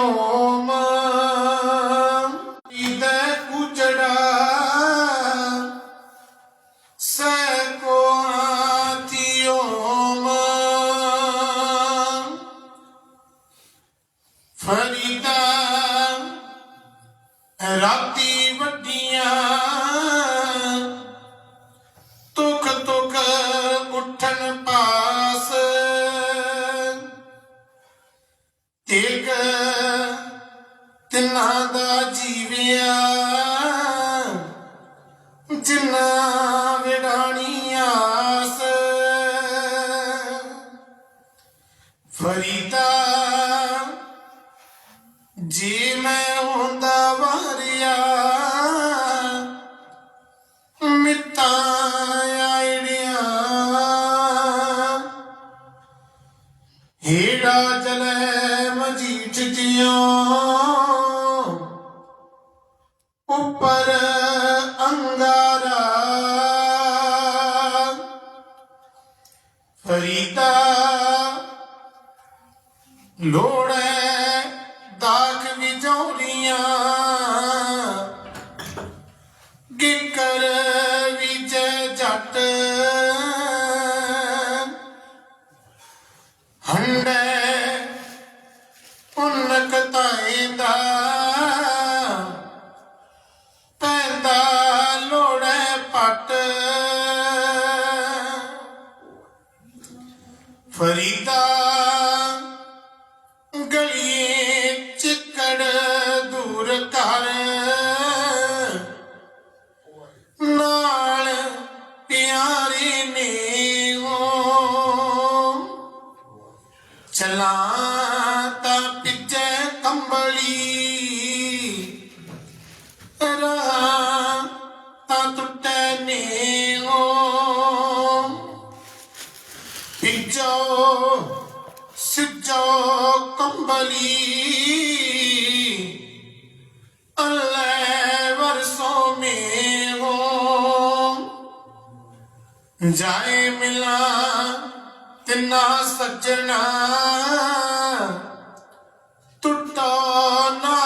Oh, my. ਲਿਆ ਚਲੇ ਮਜੀਠ ਜਿਉ। ਉੱਪਰ ਅੰਗਾਰਾ। ਫਰੀਦਾ ਲੋੜ بلی اللہ برسوں میں ہو جائے ملا تنا سجنا ٹوٹا نہ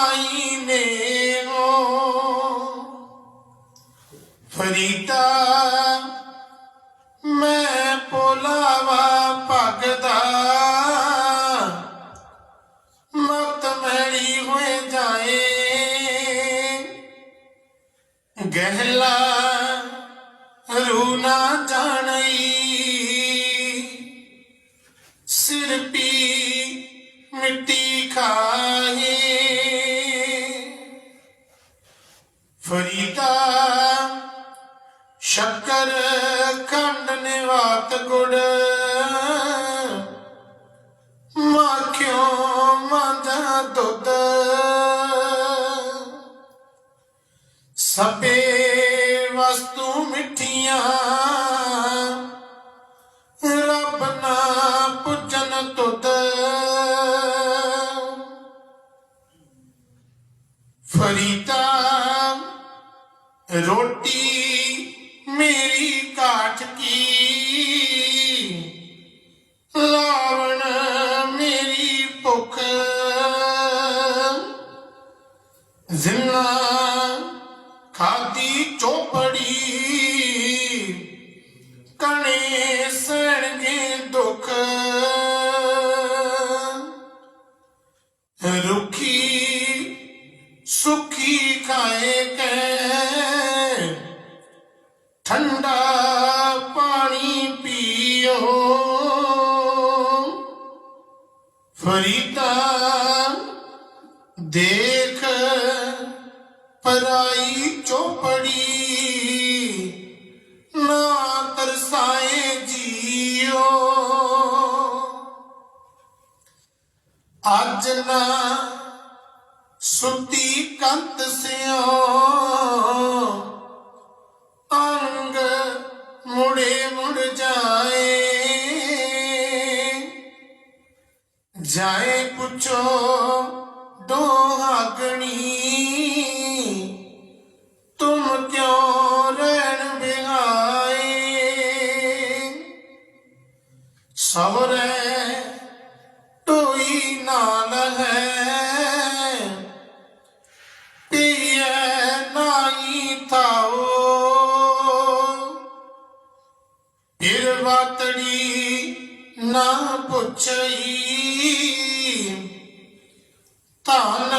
ਸੁਤੀ ਕੰਤ ਸਿਓ ਅੰਗ ਮੁੜੇ ਮੁੜ ਜਾਏ। ਜਾਏ ਪੁੱਛੋ ਦੋ ਹਾਗਣੀ ਪੁੱਛਈ ਧਨ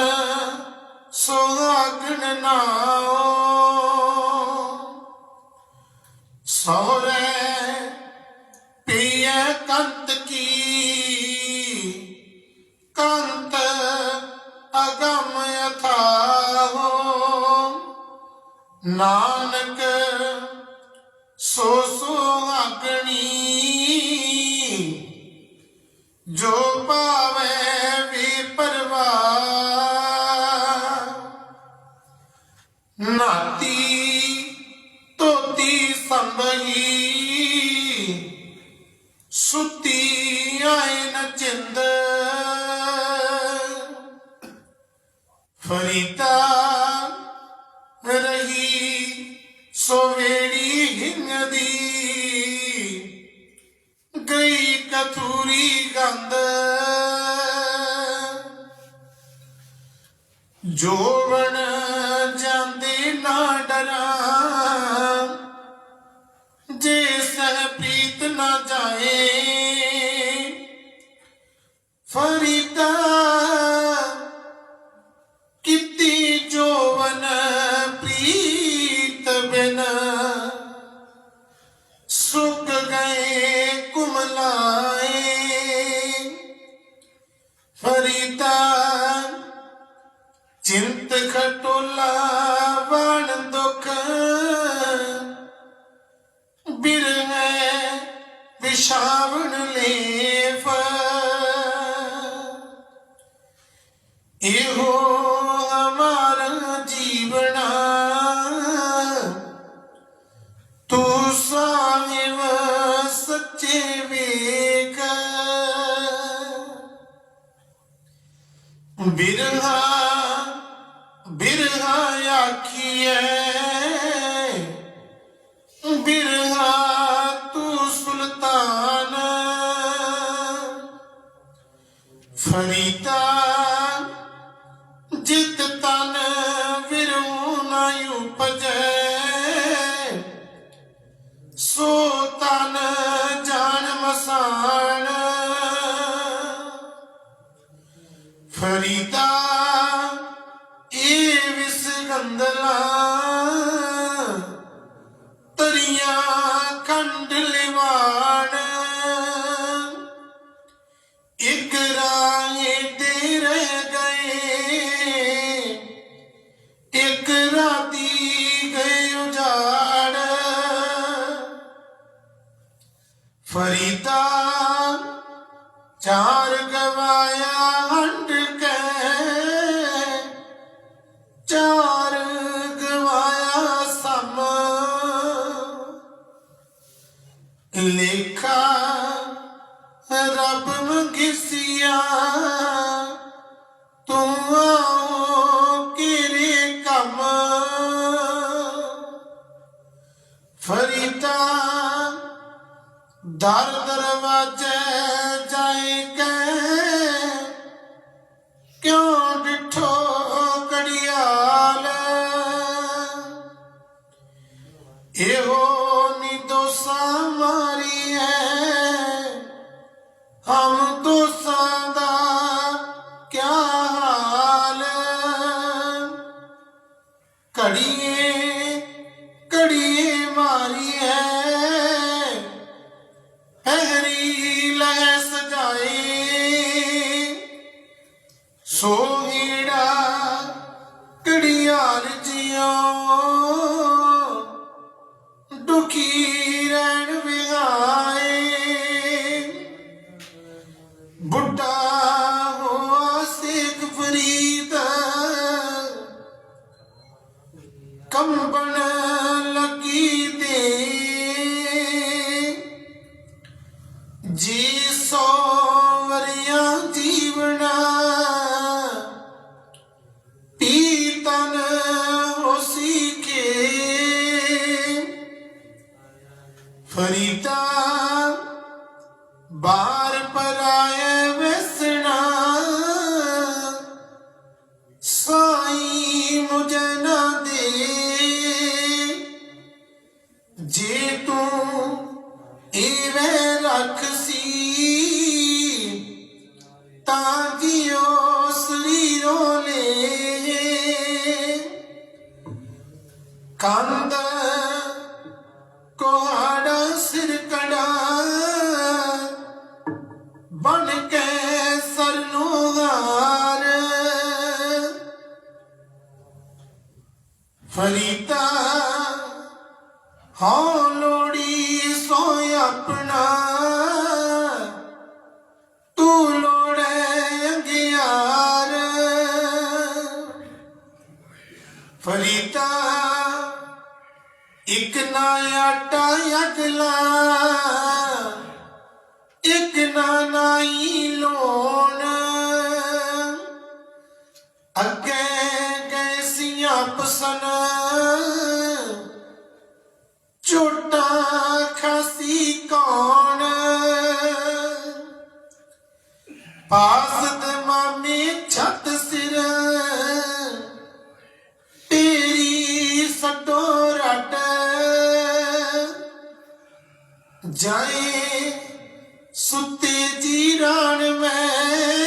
ਸੋਹਾਗਣ ਨਾਉ। ਸੋਰੇ ਪੀਏ ਕੰਤ ਕੀ। ਕੰਤ ਅਗਮ ਅਥਾਹੋ। ਨਾਨਕ ਸੋ ਸੋਹਾਗਣੀ। ਜੋ ਪਾਵੇ ਵੀ ਪਰਵਾਹ ਨਾਤੀ ਤੋਤੀ ਸੰਭਈ ਸੁਤੀ ਆਇ ਨ ਚਿੰਦ ਕੰਧ। ਜਾਂਦੀ ਨਾ ਡਰਾਂ। ਜੇ ਸਹਿ ਨਾ ਜਾਏ ਦੁਖ ਟੋਲਾ ਵਣ ਦੁਖ। ਬਿਰਹੈ ਵਿਸ਼ਾਵਣ ਲੇਵ ਇਹੋ ਹਮਾਰ ਜੀਵਨਾ। ਤੂੰ ਸਾਹਿਬ ਸੱਚੇ ਵੇਖ। ਬਿਰਹਾ ਫਰੀਦਾ ਚਾਹ যার ਆਟਾ ਇੱਕ ਨਾ ਆਟਾ ਅਗਲਾ, ਇੱਕ ਨਾ ਨਾਈ ਲੋਣ। ਅੱਗੇ ਕੈਸੀਆਂ ਪਸਨ ਝੋਟਾ ਖਾਸੀ ਕੌਣ। ਪਾਸ ਤੇ ਮਾਮੀ ਛੱਤ ਜਾਏ ਸੁੱਤੇ ਜੀ ਰਾਣ ਮੈਂ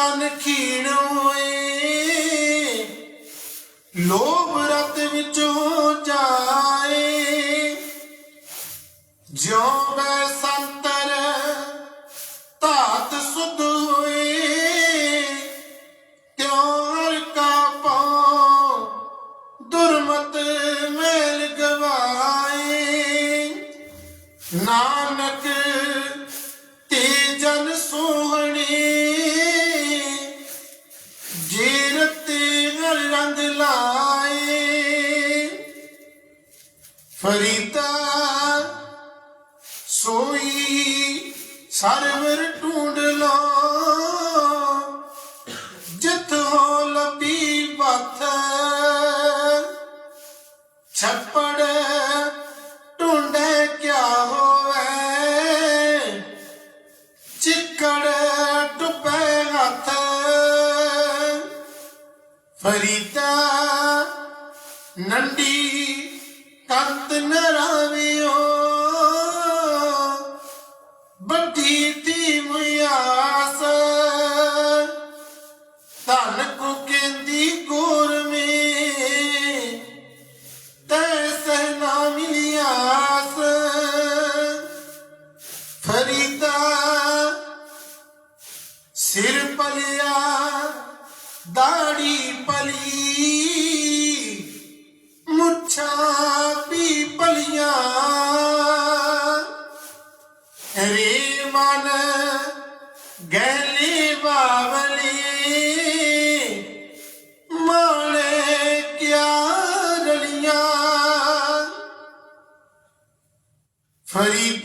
ਤਨ ਖੀਣ ਹੋਏ। ਲੋਭ ਰਤ ਵਿੱਚ ਹੋ ਜਾਏ। ਜਿਉ ਬੈ ਸੰਤਰ, ਧਾਤ ਸੁਧ ਹੋਏ। ਤਿਉ ਕਾ ਪਾਉ, ਦੁਰਮਤ ਮੇਲ ਗਵਾਏ। ਨਾਨਕ ਫਰੀਦਾ ਸੋਈ ਸਰਵਰ ਢੂੰਡ ਲੋ। ਜਿੱਥੋਂ ਲੱਭੀ ਬਥ ਛੱਪੜ ਢੂੰਡੇ ਕਿਆ ਹੋਵੇ। ਚਿੱਕੜ ਡੁੱਬੇ ਹੱਥ ਫਰੀਦਾ حط النار عميل ਫਰੀਦਾ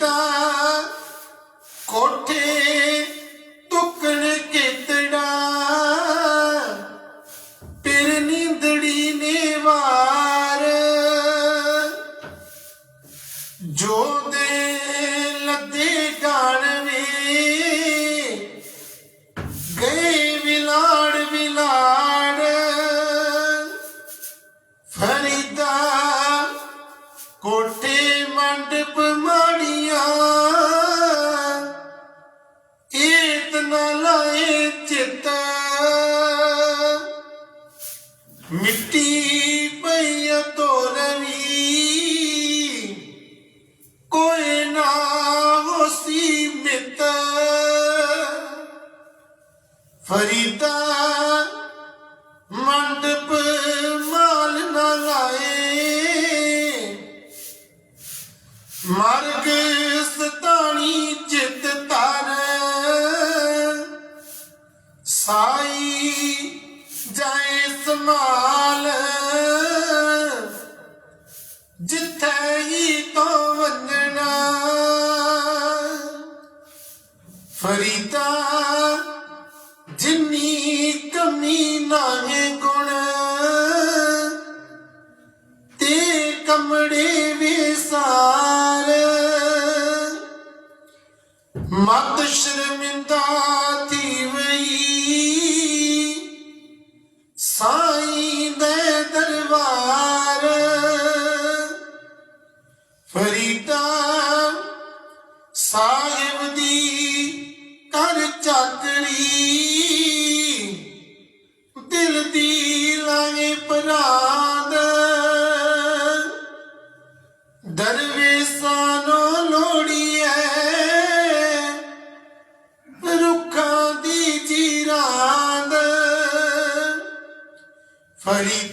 ਮਿੱਤ ਫਰੀਦਾ ਮੰਡਪ ਮਾਲ ਨਾ ਲਾਏ। ਮਰਗ ਸਤਾਣੀ ਚਿਤ ਤਰ ਸਾਈ ਜਾਏ ਸਮਾਲ ਜਿੱਥੇ ਹੀ ਤੋ ਵੰਜਣਾ ਫਰੀਦਾ ਜਿੰਨੀ ਕਮੀ ਨਾਹੇ ਗੁਣ ਤੇ ਕਮੜੇ ਵਿਸਾਰ ਮਤ ਸ਼ਰਮਿੰਦਾ ਫਰੀਦਾ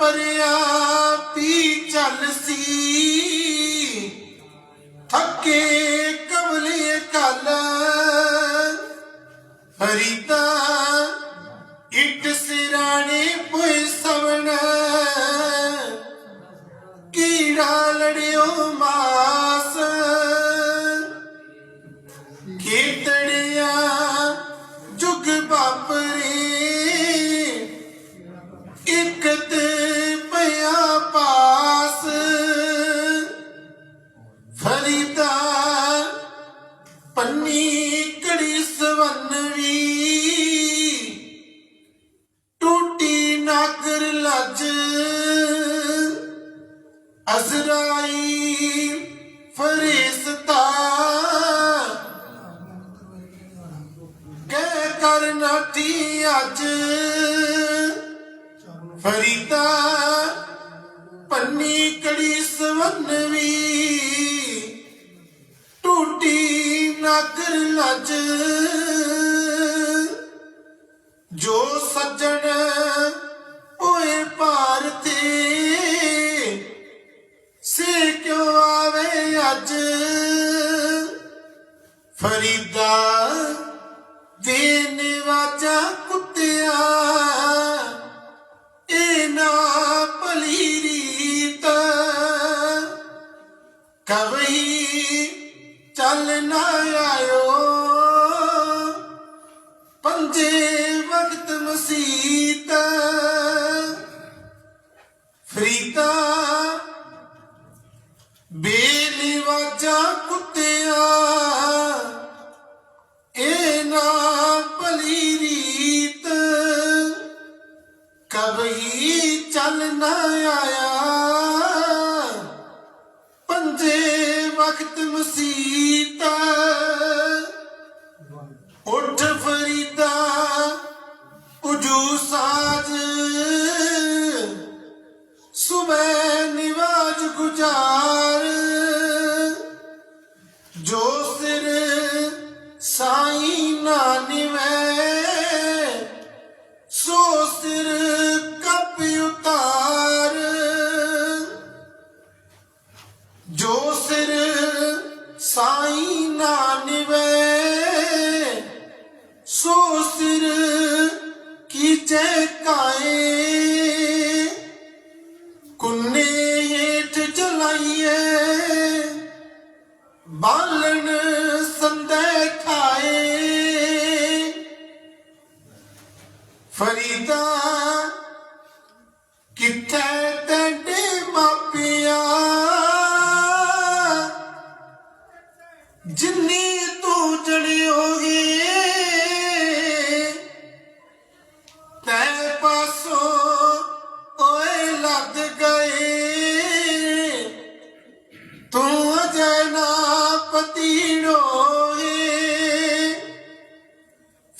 ਸਰ ਪਰਿਆ ਪੀ ਚੱਲ ਸੀ। ਥੱਕੇ ਕਮਲੇ ਕਲ। ਫਰੀਦਾ ਟੂਟੀ ਨਾਗਰ ਲੱਜ। ਅਜ਼ਰਾਈ ਫਰਿਸ਼ਤਾ ਕਹਿ ਕਰ ਨਾਠੀ ਅੱਜ। ਫਰੀਦਾ ਪੰਨੀ ਕੜੀ ਸਵੰਨਵੀ ਟੂਟੀ ਨਾਗਰ ਲੱਜ। ਜੋ ਸੱਜਣ ਓਏ ਭਾਰ ਸੇ ਕਿਉ ਆਵੇ ਅੱਜ? ਫਰੀਦਾ ਦੇ ਨਿਵਾਜਾ ਕੁੱਤਿਆ। ਇਹ ਨਾ ਭਲੀ ਰੀਤ। ਕਵਈ ਚੱਲ ਨਾ ਆਇਓ। ਪੰਜੇ ਵਕਤ ਮਸੀਤ। ਫਰੀਦਾ ਬੇਲੀ ਕੁੱਤਿਆ ਇਹ ਨਾ ਭਲੀ ਰੀਤ। ਕਬਹੀ ਚੱਲ ਨਾ ਆਇਆ। ਪੰਜੇ ਵਕਤ ਮਸੀਤ।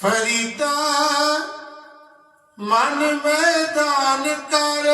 ਫਰੀਦਾ ਮਨ ਮੈਦਾਨ ਕਰ।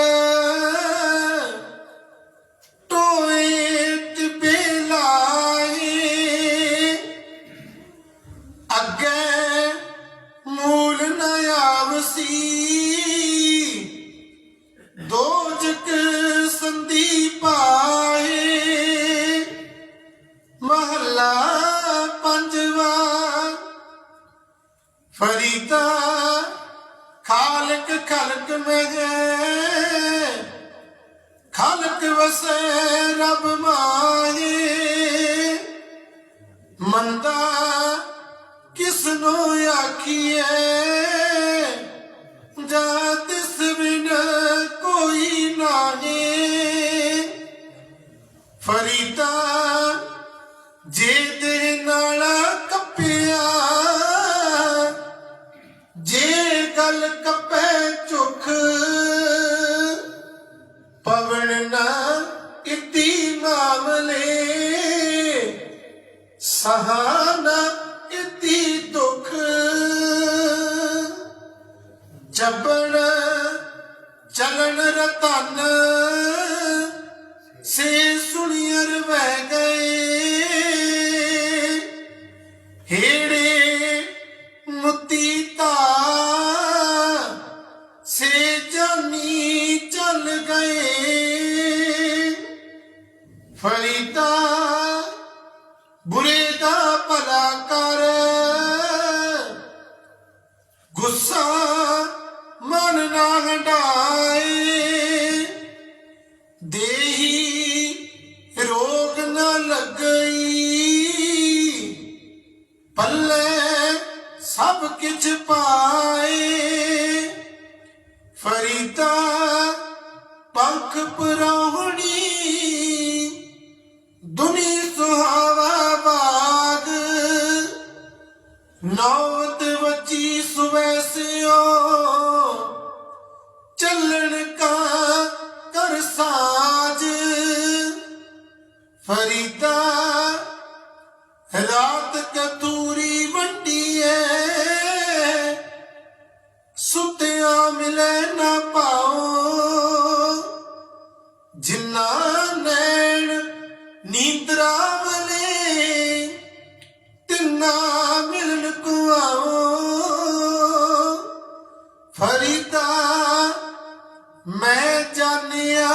ਖਲਕ ਮਹਿ ਖਲਕ ਵਸੇ ਰੱਬ ਮਾਏ ਮੰਦਾ ਕਿਸ ਨੂੰ ਆਖੀਏ, ਜਾ ਤਿਸ ਬਿਨ ਕੋਈ ਨਾਹੀ। ਫਰੀਦਾ ਜੇ ਮਨ ਫਰੀਦਾ ਮੈਂ ਜਾਣਿਆ